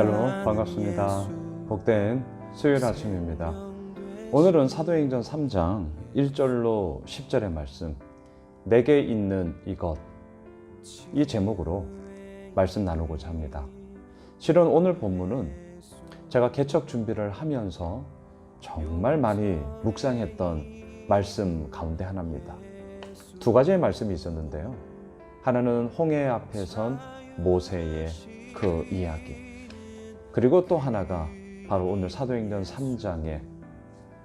샬롬 반갑습니다. 복된 수요일 아침입니다. 오늘은 사도행전 3장 1절로 10절의 말씀 내게 있는 이것 이 제목으로 말씀 나누고자 합니다. 실은 오늘 본문은 제가 개척 준비를 하면서 정말 많이 묵상했던 말씀 가운데 하나입니다. 두 가지의 말씀이 있었는데요. 하나는 홍해 앞에 선 모세의 그 이야기. 그리고 또 하나가 바로 오늘 사도행전 3장에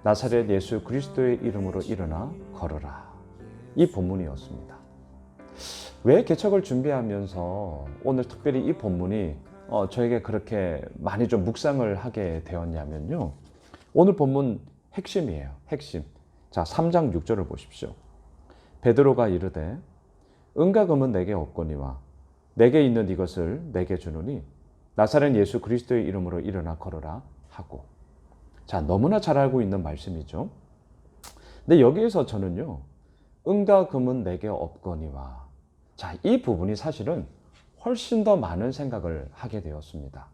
나사렛 예수 그리스도의 이름으로 일어나 걸어라. 이 본문이었습니다. 왜 개척을 준비하면서 오늘 특별히 이 본문이 어, 저에게 그렇게 많이 좀 묵상을 하게 되었냐면요. 오늘 본문 핵심이에요. 핵심. 자, 3장 6절을 보십시오. 베드로가 이르되 은과 금은 내게 없거니와 내게 있는 이것을 내게 주노니 나사렛 예수 그리스도의 이름으로 일어나 걸어라 하고 자 너무나 잘 알고 있는 말씀이죠. 근데 여기에서 저는요 은과 금은 내게 없거니와 자 이 부분이 사실은 훨씬 더 많은 생각을 하게 되었습니다.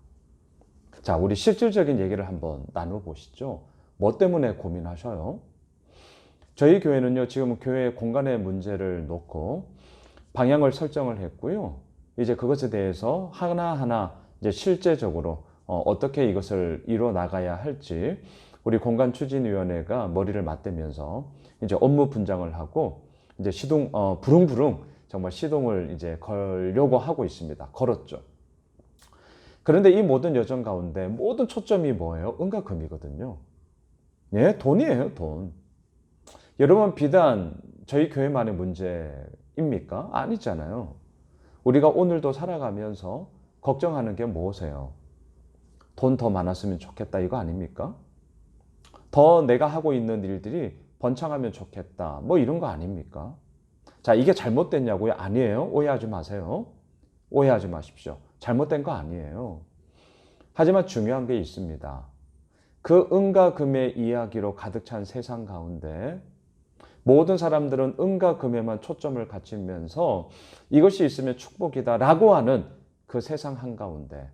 자 우리 실질적인 얘기를 한번 나눠 보시죠. 뭐 때문에 고민하셔요? 저희 교회는요 지금 교회 공간의 문제를 놓고 방향을 설정을 했고요. 이제 그것에 대해서 하나하나 이제 실제적으로 어, 떻게 이것을 이뤄 나가야 할지 우리 공간 추진위원회가 머리를 맞대면서 이제 업무 분장을 하고 이제 시동 어, 부릉부릉 정말 시동을 이제 걸려고 하고 있습니다. 걸었죠. 그런데 이 모든 여정 가운데 모든 초점이 뭐예요? 은과 금이거든요. 예, 돈이에요, 돈. 여러분 비단 저희 교회만의 문제입니까? 아니잖아요. 우리가 오늘도 살아가면서 걱정하는 게 무엇이에요? 돈 더 많았으면 좋겠다 이거 아닙니까? 더 내가 하고 있는 일들이 번창하면 좋겠다 뭐 이런 거 아닙니까? 자 이게 잘못됐냐고요? 아니에요. 오해하지 마세요. 오해하지 마십시오. 잘못된 거 아니에요. 하지만 중요한 게 있습니다. 그 은과 금의 이야기로 가득 찬 세상 가운데 모든 사람들은 은과 금에만 초점을 갖추면서 이것이 있으면 축복이다라고 하는 그 세상 한가운데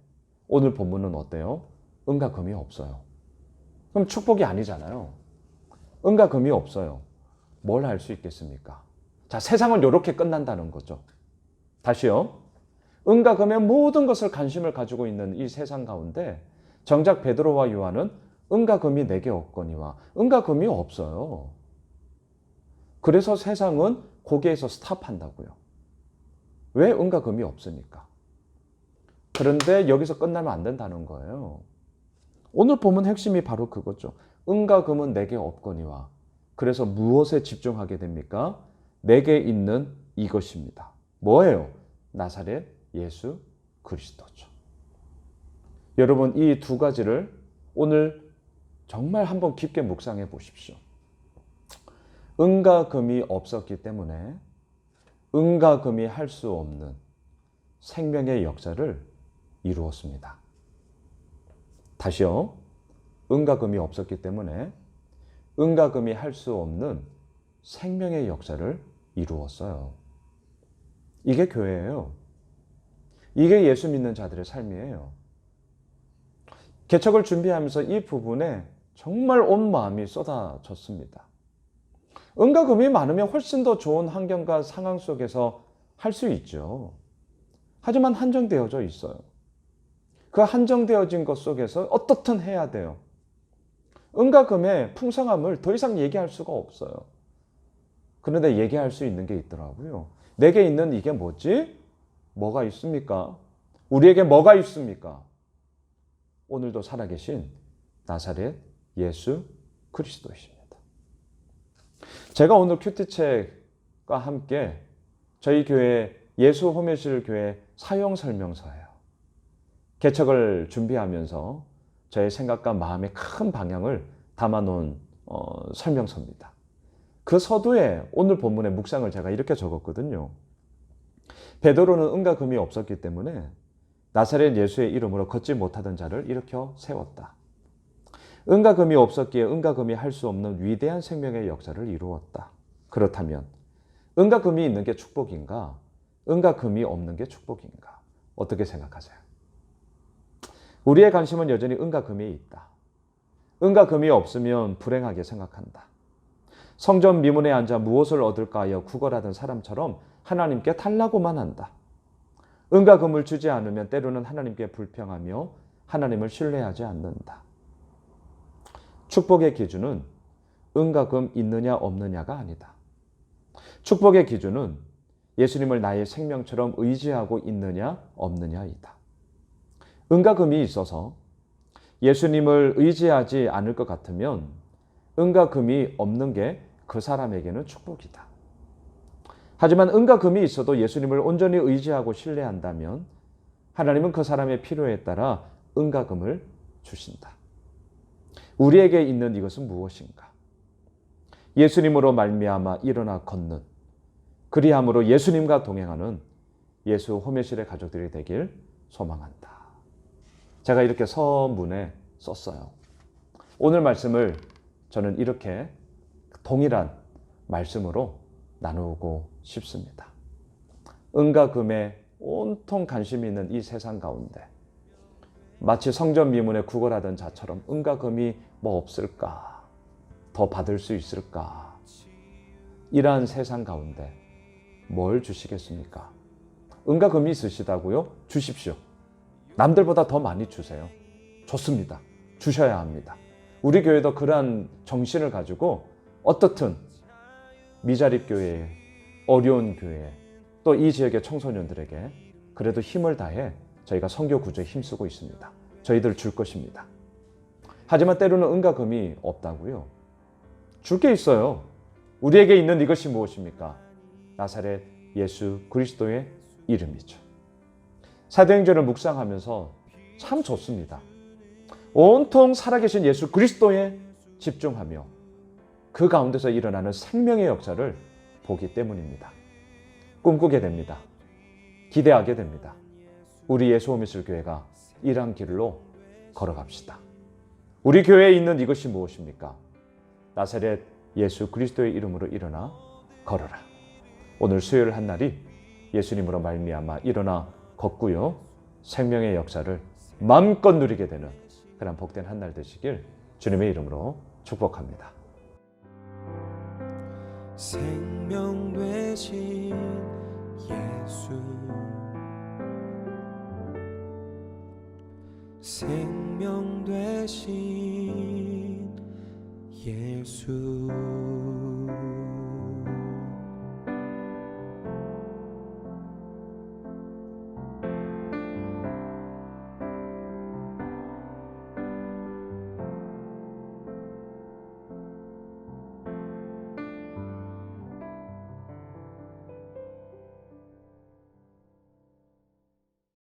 오늘 본문은 어때요? 은과 금이 없어요. 그럼 축복이 아니잖아요. 은과 금이 없어요. 뭘 할 수 있겠습니까? 자, 세상은 이렇게 끝난다는 거죠. 다시요. 은과 금의 모든 것을 관심을 가지고 있는 이 세상 가운데 정작 베드로와 요한은 은과 금이 내게 없거니와 은과 금이 없어요. 그래서 세상은 거기에서 스탑한다고요. 왜 은과 금이 없으니까. 그런데 여기서 끝나면 안 된다는 거예요. 오늘 보면 핵심이 바로 그거죠. 은과 금은 내게 없거니와. 그래서 무엇에 집중하게 됩니까? 내게 있는 이것입니다. 뭐예요? 나사렛 예수 그리스도죠. 여러분 이 두 가지를 오늘 정말 한번 깊게 묵상해 보십시오. 은과 금이 없었기 때문에 은과 금이 할 수 없는 생명의 역사를 이루었습니다. 다시요. 은과 금이 없었기 때문에 은과 금이 할 수 없는 생명의 역사를 이루었어요. 이게 교회예요. 이게 예수 믿는 자들의 삶이에요. 개척을 준비하면서 이 부분에 정말 온 마음이 쏟아졌습니다. 은과 금이 많으면 훨씬 더 좋은 환경과 상황 속에서 할 수 있죠. 하지만 한정되어져 있어요. 그 한정되어진 것 속에서 어떻든 해야 돼요. 은과 금의 풍성함을 더 이상 얘기할 수가 없어요. 그런데 얘기할 수 있는 게 있더라고요. 내게 있는 이게 뭐지? 뭐가 있습니까? 우리에게 뭐가 있습니까? 오늘도 살아계신 나사렛 예수 그리스도이십니다. 제가 오늘 큐티책과 함께 저희 교회 예수 호메실 교회 사용 설명서예요. 개척을 준비하면서 저의 생각과 마음의 큰 방향을 담아놓은 어, 설명서입니다. 그 서두에 오늘 본문의 묵상을 제가 이렇게 적었거든요. 베드로는 은과 금이 없었기 때문에 나사렛 예수의 이름으로 걷지 못하던 자를 일으켜 세웠다. 은과 금이 없었기에 은과 금이 할 수 없는 위대한 생명의 역사를 이루었다. 그렇다면 은과 금이 있는 게 축복인가? 은과 금이 없는 게 축복인가? 어떻게 생각하세요? 우리의 관심은 여전히 은과 금에 있다. 은과 금이 없으면 불행하게 생각한다. 성전 미문에 앉아 무엇을 얻을까 하여 구걸하던 사람처럼 하나님께 달라고만 한다. 은과 금을 주지 않으면 때로는 하나님께 불평하며 하나님을 신뢰하지 않는다. 축복의 기준은 은과 금 있느냐 없느냐가 아니다. 축복의 기준은 예수님을 나의 생명처럼 의지하고 있느냐 없느냐이다. 은과 금이 있어서 예수님을 의지하지 않을 것 같으면 은과 금이 없는 게 그 사람에게는 축복이다. 하지만 은과 금이 있어도 예수님을 온전히 의지하고 신뢰한다면 하나님은 그 사람의 필요에 따라 은과 금을 주신다. 우리에게 있는 이것은 무엇인가? 예수님으로 말미암아 일어나 걷는 그리함으로 예수님과 동행하는 예수 호메실의 가족들이 되길 소망한다. 제가 이렇게 서문에 썼어요. 오늘 말씀을 저는 이렇게 동일한 말씀으로 나누고 싶습니다. 은과 금에 온통 관심이 있는 이 세상 가운데 마치 성전 미문에 구걸하던 자처럼 은과 금이 뭐 없을까? 더 받을 수 있을까? 이러한 세상 가운데 뭘 주시겠습니까? 은과 금이 있으시다고요? 주십시오. 남들보다 더 많이 주세요. 좋습니다. 주셔야 합니다. 우리 교회도 그러한 정신을 가지고 어떻든 미자립 교회에 어려운 교회 또이 지역의 청소년들에게 그래도 힘을 다해 저희가 성교 구조에 힘쓰고 있습니다. 저희들 줄 것입니다. 하지만 때로는 은과 금이 없다고요. 줄 게 있어요. 우리에게 있는 이것이 무엇입니까? 나사렛 예수 그리스도의 이름이죠. 사도행전을 묵상하면서 참 좋습니다. 온통 살아계신 예수 그리스도에 집중하며 그 가운데서 일어나는 생명의 역사를 보기 때문입니다. 꿈꾸게 됩니다. 기대하게 됩니다. 우리 예수호미술 교회가 이러한 길로 걸어갑시다. 우리 교회에 있는 이것이 무엇입니까? 나사렛 예수 그리스도의 이름으로 일어나 걸어라. 오늘 수요일 한 날이 예수님으로 말미암아 일어나 걷고요. 생명의 역사를 마음껏 누리게 되는 그런 복된 한 날 되시길 주님의 이름으로 축복합니다. 생명 되신 예수 생명 되신 예수